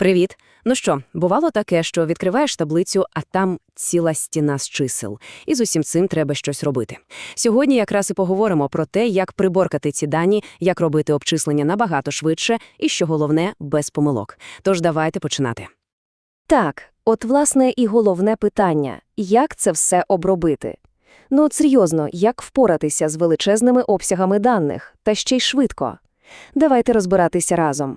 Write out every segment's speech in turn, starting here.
Привіт. Ну що, бувало таке, що відкриваєш таблицю, а там ціла стіна з чисел. І з усім цим треба щось робити. Сьогодні якраз і поговоримо про те, як приборкати ці дані, як робити обчислення набагато швидше і, що головне, без помилок. Тож давайте починати. Так, от власне і головне питання – як це все обробити? Ну от серйозно, як впоратися з величезними обсягами даних, та ще й швидко? Давайте розбиратися разом.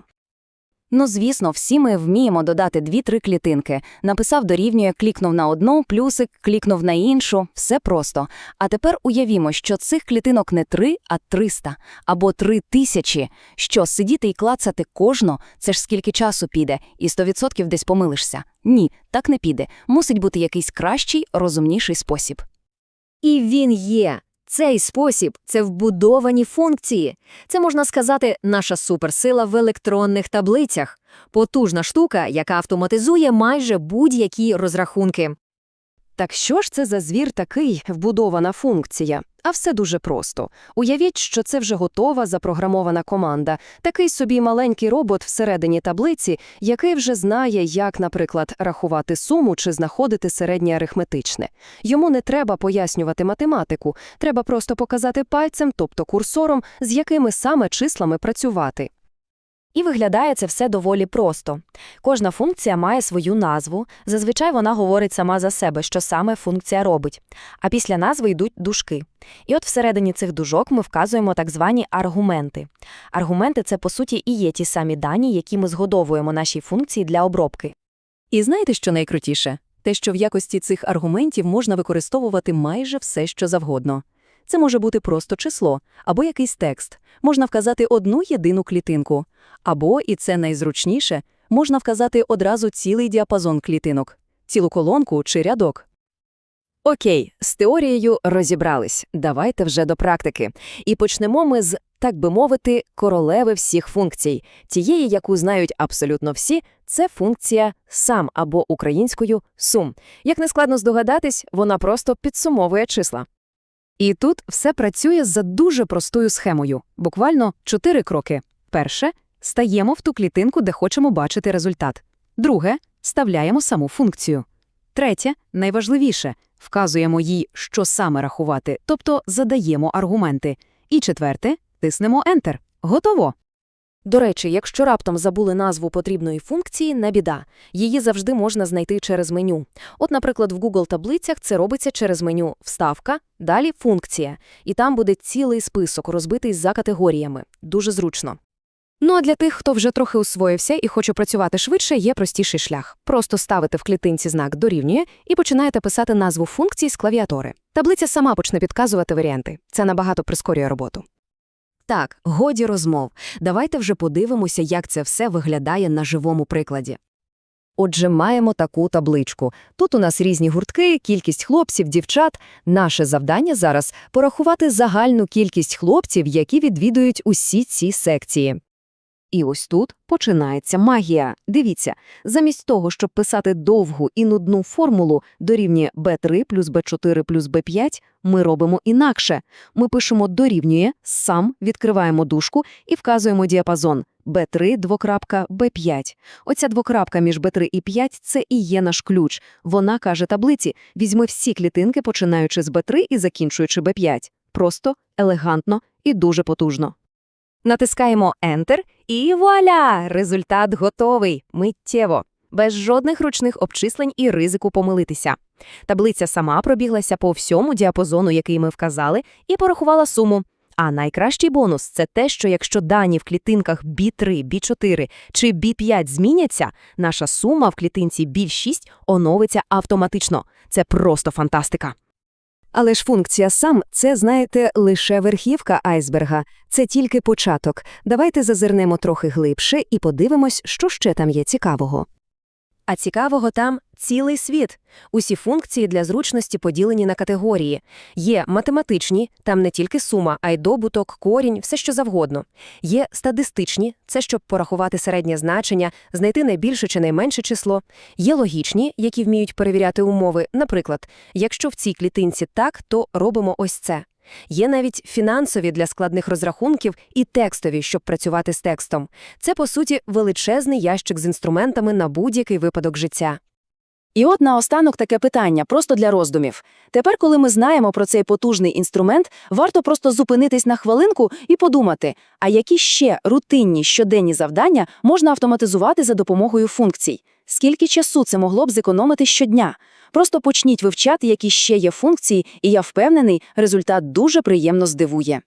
Ну, звісно, всі ми вміємо додати дві-три клітинки. Написав дорівнює, клікнув на одну, плюсик, клікнув на іншу, все просто. А тепер уявімо, що цих клітинок не три, а триста, або три тисячі. Що, сидіти і клацати кожну, це ж скільки часу піде, і 100% десь помилишся. Ні, так не піде. Мусить бути якийсь кращий, розумніший спосіб. І він є. Цей спосіб – це вбудовані функції. Це, можна сказати, наша суперсила в електронних таблицях. Потужна штука, яка автоматизує майже будь-які розрахунки. Так що ж це за звір такий, вбудована функція? А все дуже просто. Уявіть, що це вже готова запрограмована команда, такий собі маленький робот всередині таблиці, який вже знає, як, наприклад, рахувати суму чи знаходити середнє арифметичне. Йому не треба пояснювати математику, треба просто показати пальцем, тобто курсором, з якими саме числами працювати. І виглядає це все доволі просто. Кожна функція має свою назву, зазвичай вона говорить сама за себе, що саме функція робить. А після назви йдуть дужки. І от всередині цих дужок ми вказуємо так звані аргументи. Аргументи це, по суті, і є ті самі дані, які ми згодовуємо нашій функції для обробки. І знаєте, що найкрутіше? Те, що в якості цих аргументів можна використовувати майже все, що завгодно. Це може бути просто число або якийсь текст, можна вказати одну єдину клітинку, або, і це найзручніше, можна вказати одразу цілий діапазон клітинок, цілу колонку чи рядок. Окей, з теорією розібрались. Давайте вже до практики. І почнемо ми з, так би мовити, королеви всіх функцій. Тієї, яку знають абсолютно всі, це функція сам або українською сум. Як не складно здогадатись, вона просто підсумовує числа. І тут все працює за дуже простою схемою. Буквально чотири кроки. Перше – стаємо в ту клітинку, де хочемо бачити результат. Друге – ставляємо саму функцію. Третє – найважливіше – вказуємо їй, що саме рахувати, тобто задаємо аргументи. І четверте – тиснемо Enter. Готово! До речі, якщо раптом забули назву потрібної функції, не біда. Її завжди можна знайти через меню. От, наприклад, в Google таблицях це робиться через меню «Вставка», далі «Функція». І там буде цілий список, розбитий за категоріями. Дуже зручно. Ну а для тих, хто вже трохи усвоївся і хоче працювати швидше, є простіший шлях. Просто ставите в клітинці знак «Дорівнює» і починаєте писати назву функції з клавіатури. Таблиця сама почне підказувати варіанти. Це набагато прискорює роботу. Так, годі розмов. Давайте вже подивимося, як це все виглядає на живому прикладі. Отже, маємо таку табличку. Тут у нас різні гуртки, кількість хлопців, дівчат. Наше завдання зараз – порахувати загальну кількість хлопців, які відвідують усі ці секції. І ось тут починається магія. Дивіться, замість того, щоб писати довгу і нудну формулу дорівнює b3 плюс b4 плюс b5, ми робимо інакше. Ми пишемо дорівнює, сам відкриваємо дужку і вказуємо діапазон b3, двокрапка, b5. Оця двокрапка між b3 і 5 – це і є наш ключ. Вона каже таблиці, візьми всі клітинки, починаючи з b3 і закінчуючи b5. Просто, елегантно і дуже потужно. Натискаємо Enter і вуаля! Результат готовий. Миттєво. Без жодних ручних обчислень і ризику помилитися. Таблиця сама пробіглася по всьому діапазону, який ми вказали, і порахувала суму. А найкращий бонус це те, що якщо дані в клітинках B3, B4 чи B5 зміняться, наша сума в клітинці B6 оновиться автоматично. Це просто фантастика. Але ж функція сам це, знаєте, лише верхівка айсберга. Це тільки початок. Давайте зазирнемо трохи глибше і подивимось, що ще там є цікавого. А цікавого там цілий світ. Усі функції для зручності поділені на категорії. Є математичні, там не тільки сума, а й добуток, корінь, все що завгодно. Є статистичні, це щоб порахувати середнє значення, знайти найбільше чи найменше число. Є логічні, які вміють перевіряти умови. Наприклад, якщо в цій клітинці так, то робимо ось це. Є навіть фінансові для складних розрахунків і текстові, щоб працювати з текстом. Це, по суті, величезний ящик з інструментами на будь-який випадок життя. І от наостанок таке питання, просто для роздумів. Тепер, коли ми знаємо про цей потужний інструмент, варто просто зупинитись на хвилинку і подумати, а які ще рутинні щоденні завдання можна автоматизувати за допомогою функцій? Скільки часу це могло б зекономити щодня? Просто почніть вивчати, які ще є функції, і я впевнений, результат дуже приємно здивує.